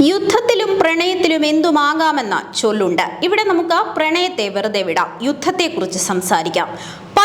യുദ്ധത്തിലും പ്രണയത്തിലും എന്തുമാകാമെന്ന ചൊല്ലുണ്ട്. ഇവിടെ നമുക്ക് പ്രണയത്തെ വെറുതെ വിടാം. യുദ്ധത്തെക്കുറിച്ച് സംസാരിക്കാം.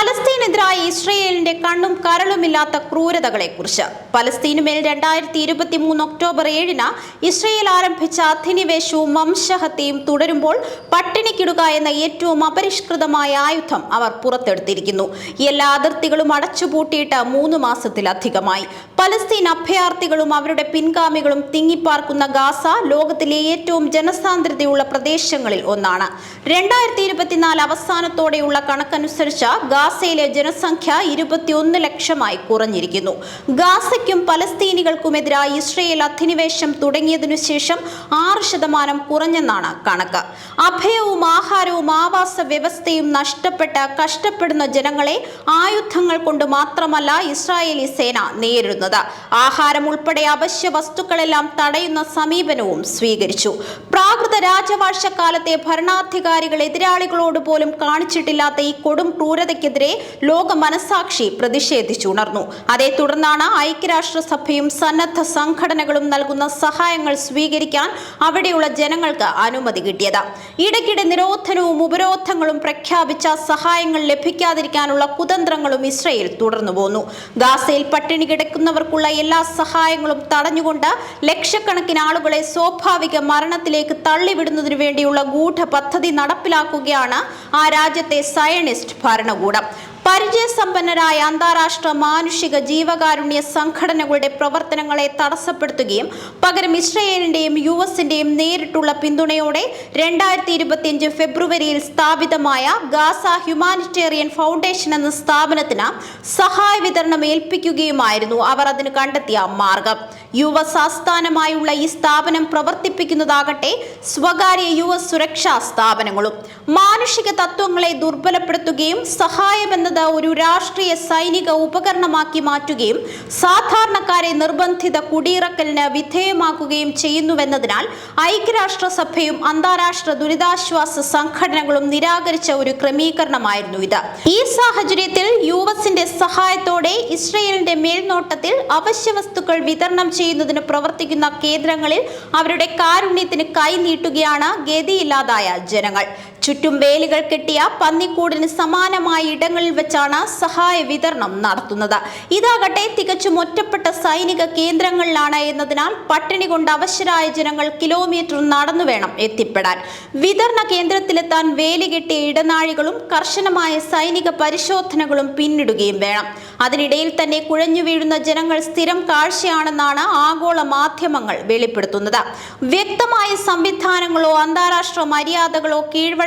പലസ്തീനെതിരായ ഇസ്രയേലിന്റെ കണ്ണും കരളുമില്ലാത്ത ക്രൂരതകളെക്കുറിച്ച്. പലസ്തീനുമേൽ രണ്ടായിരത്തി ഇരുപത്തി മൂന്ന് ഒക്ടോബർ ഏഴിന് ഇസ്രയേൽ ആരംഭിച്ച അധിനിവേശവും വംശഹത്യയും തുടരുമ്പോൾ പട്ടിണിക്കിടുക എന്ന ഏറ്റവും അപരിഷ്കൃതമായ ആയുധം അവർ പുറത്തെടുത്തിരിക്കുന്നു. എല്ലാ അതിർത്തികളും അടച്ചുപൂട്ടിയിട്ട് മൂന്ന് മാസത്തിലധികമായി. പലസ്തീൻ അഭയാർത്ഥികളും അവരുടെ പിൻഗാമികളും തിങ്ങിപ്പാർക്കുന്ന ഗാസ ലോകത്തിലെ ഏറ്റവും ജനസാന്ദ്രതയുള്ള പ്രദേശങ്ങളിൽ ഒന്നാണ്. രണ്ടായിരത്തി ഇരുപത്തിനാല് അവസാനത്തോടെയുള്ള കണക്കനുസരിച്ച് ഗാസയിലെ ജനസംഖ്യ ഇരുപത്തിയൊന്ന് ലക്ഷമായി കുറഞ്ഞിരിക്കുന്നു. ഗാസയ്ക്കും പലസ്തീനികൾക്കുമെതിരായി ഇസ്രയേൽ അധിനിവേശം തുടങ്ങിയതിനു ശേഷം ആറ് ശതമാനം കുറഞ്ഞെന്നാണ് കണക്ക്. അഭയവും ആഹാരവും ആവാസ വ്യവസ്ഥയും നഷ്ടപ്പെട്ട് കഷ്ടപ്പെടുന്ന ജനങ്ങളെ ആയുധങ്ങൾ കൊണ്ട് മാത്രമല്ല ഇസ്രായേലി സേന നേരിടുന്നത്. ആഹാരം ഉൾപ്പെടെ അവശ്യ വസ്തുക്കളെല്ലാം തടയുന്ന സമീപനവും സ്വീകരിച്ചു. പ്രാകൃത രാജവാഴ്ചക്കാലത്തെ ഭരണാധികാരികൾ എതിരാളികളോട് പോലും കാണിച്ചിട്ടില്ലാത്ത ഈ കൊടും ക്രൂരതയ്ക്കെതിരെ ലോക മനസാക്ഷി പ്രതിഷേധിച്ചുണർന്നു അതേ തുടർന്നാണ് ഐക്യരാഷ്ട്രസഭയും സന്നദ്ധ സംഘടനകളും നൽകുന്ന സഹായങ്ങൾ സ്വീകരിക്കാൻ അവിടെയുള്ള ജനങ്ങൾക്ക് അനുമതി കിട്ടിയത്. ഇടയ്ക്കിടെ നിരോധനവും ഉപരോധങ്ങളും പ്രഖ്യാപിച്ച സഹായങ്ങൾ ലഭിക്കാതിരിക്കാനുള്ള കുതന്ത്രങ്ങളും ഇസ്രയേൽ തുടർന്നു പോന്നു. ഗാസയിൽ പട്ടിണി കിടക്കുന്നവർക്കുള്ള എല്ലാ സഹായങ്ങളും തടഞ്ഞുകൊണ്ട് ലക്ഷക്കണക്കിന് ആളുകളെ സ്വാഭാവിക മരണത്തിലേക്ക് തള്ളിവിടുന്നതിനു വേണ്ടിയുള്ള ഗൂഢ പദ്ധതി നടപ്പിലാക്കുകയാണ് ആ രാജ്യത്തെ സയണിസ്റ്റ് ഭരണകൂടം. പരിചയസമ്പന്നരായ അന്താരാഷ്ട്ര മാനുഷിക ജീവകാരുണ്യ സംഘടനകളുടെ പ്രവർത്തനങ്ങളെ തടസ്സപ്പെടുത്തുകയും പകരം ഇസ്രയേലിന്റെയും യു എസിന്റെയും നേരിട്ടുള്ള പിന്തുണയോടെ രണ്ടായിരത്തി ഇരുപത്തിയഞ്ച് ഫെബ്രുവരിയിൽ സ്ഥാപിതമായ ഗാസ ഹ്യൂമാനിറ്റേറിയൻ ഫൗണ്ടേഷൻ എന്ന സ്ഥാപനത്തിന് സഹായ വിതരണം ഏൽപ്പിക്കുകയുമായിരുന്നു അവർ അതിന് കണ്ടെത്തിയ മാർഗം. യു എസ് ആസ്ഥാനമായുള്ള ഈ സ്ഥാപനം പ്രവർത്തിപ്പിക്കുന്നതാകട്ടെ സ്വകാര്യ യു എസ് സുരക്ഷാ സ്ഥാപനങ്ങളും. മാനുഷിക തത്വങ്ങളെ ദുർബലപ്പെടുത്തുകയും സഹായമെന്നത് ഒരു രാഷ്ട്രീയ സൈനിക ഉപകരണമാക്കി മാറ്റുകയും സാധാരണക്കാരെ നിർബന്ധിത കുടിയിറക്കലിന് വിധേയമാക്കുകയും ചെയ്യുന്നുവെന്നതിനാൽ ഐക്യരാഷ്ട്രസഭയും അന്താരാഷ്ട്ര ദുരിതാശ്വാസ സംഘടനകളും നിരാകരിച്ച ഒരു ക്രമീകരണമായിരുന്നു ഇത്. ഈ സാഹചര്യത്തിൽ യു സഹായത്തോടെ ഇസ്രയേലിന്റെ മേൽനോട്ടത്തിൽ അവശ്യ വസ്തുക്കൾ വിതരണം ചെയ്യുന്നതിന് പ്രവർത്തിക്കുന്ന കേന്ദ്രങ്ങളിൽ അവരുടെ കാരുണ്യത്തിന് കൈനീട്ടുകയാണ് ഗതിയില്ലാതായ ജനങ്ങൾ. ചുറ്റും വേലികൾ കെട്ടിയ പന്നിക്കൂടിന് സമാനമായ ഇടങ്ങളിൽ വെച്ചാണ് സഹായ വിതരണം നടത്തുന്നത്. ഇതാകട്ടെ തികച്ചും ഒറ്റപ്പെട്ട സൈനിക കേന്ദ്രങ്ങളിലാണ് എന്നതിനാൽ പട്ടിണി കൊണ്ട് അവശരായ ജനങ്ങൾ കിലോമീറ്റർ നടന്നു വേണം എത്തിപ്പെടാൻ. വിതരണ കേന്ദ്രത്തിലെത്താൻ വേലി കെട്ടിയ ഇടനാഴികളും കർശനമായ സൈനിക പരിശോധനകളും പിന്നിടുകയും വേണം. അതിനിടയിൽ തന്നെ കുഴഞ്ഞു വീഴുന്ന ജനങ്ങൾ സ്ഥിരം കാഴ്ചയാണെന്നാണ് ആഗോള മാധ്യമങ്ങൾ വെളിപ്പെടുത്തുന്നത്. വ്യക്തമായ സംവിധാനങ്ങളോ അന്താരാഷ്ട്ര മര്യാദകളോ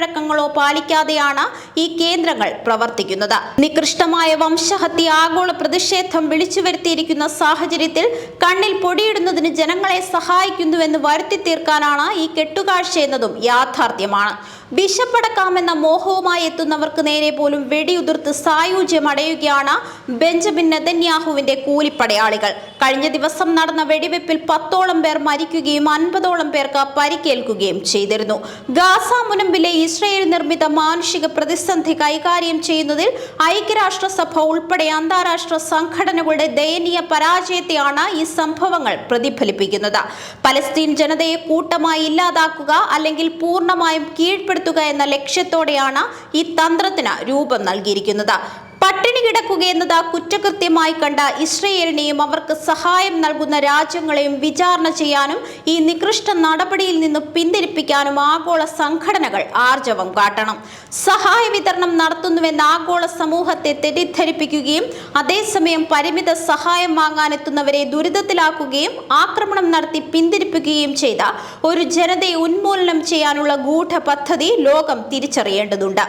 കീഴ്വഴക്കങ്ങളോ പാലിക്കാതെയാണ് ഈ കേന്ദ്രങ്ങൾ പ്രവർത്തിക്കുന്നത്. നികൃഷ്ടമായ വംശഹത്യ ആഗോള പ്രതിഷേധം വിളിച്ചു വരുത്തിയിരിക്കുന്ന സാഹചര്യത്തിൽ കണ്ണിൽ പൊടിയിടുന്നതിന് ജനങ്ങളെ സഹായിക്കുന്നുവെന്ന് വരുത്തി തീർക്കാനാണ് ഈ കെട്ടുകാഴ്ച എന്നതും യാഥാർത്ഥ്യമാണ്. വിശപ്പടക്കാമെന്ന മോഹവുമായി എത്തുന്നവർക്ക് നേരെ പോലും വെടിയുതിർത്ത് സായുജ്യം അടയുകയാണ് ബെഞ്ചമിൻ നെതന്യാഹുവിന്റെ കൂലിപ്പടയാളികൾ. കഴിഞ്ഞ ദിവസം നടന്ന വെടിവെപ്പിൽ പത്തോളം പേർ മരിക്കുകയും അൻപതോളം പേർക്ക് പരിക്കേൽക്കുകയും ചെയ്തിരുന്നു. ഗാസ മുനമ്പിലെ ഇസ്രയേൽ നിർമ്മിത മാനുഷിക പ്രതിസന്ധി കൈകാര്യം ചെയ്യുന്നതിൽ ഐക്യരാഷ്ട്രസഭ ഉൾപ്പെടെ അന്താരാഷ്ട്ര സംഘടനകളുടെ ദയനീയ പരാജയത്തെയാണ് ഈ സംഭവങ്ങൾ പ്രതിഫലിപ്പിക്കുന്നത്. പലസ്തീൻ ജനതയെ കൂട്ടമായി ഇല്ലാതാക്കുക അല്ലെങ്കിൽ പൂർണമായും കീഴ്പ്പെടുത്തുക എന്ന ലക്ഷ്യത്തോടെയാണ് ഈ തന്ത്രത്തിന് രൂപം നൽകിയിരിക്കുന്നത്. പട്ടിണി കിടക്കുകയെന്നത് കുറ്റകൃത്യമായി കണ്ട ഇസ്രയേലിനെയും അവർക്ക് സഹായം നൽകുന്ന രാജ്യങ്ങളെയും വിചാരണ ചെയ്യാനും ഈ നികൃഷ്ട നടപടിയിൽ നിന്ന് പിന്തിരിപ്പിക്കാനും ആഗോള സംഘടനകൾ ആർജവം കാട്ടണം. സഹായ വിതരണം നടത്തുന്നുവെന്ന് ആഗോള സമൂഹത്തെ തെറ്റിദ്ധരിപ്പിക്കുകയും അതേസമയം പരിമിത സഹായം വാങ്ങാനെത്തുന്നവരെ ദുരിതത്തിലാക്കുകയും ആക്രമണം നടത്തി പിന്തിരിപ്പിക്കുകയും ചെയ്ത ഒരു ജനതയെ ഉന്മൂലനം ചെയ്യാനുള്ള ഗൂഢ പദ്ധതി ലോകം തിരിച്ചറിയേണ്ടതുണ്ട്.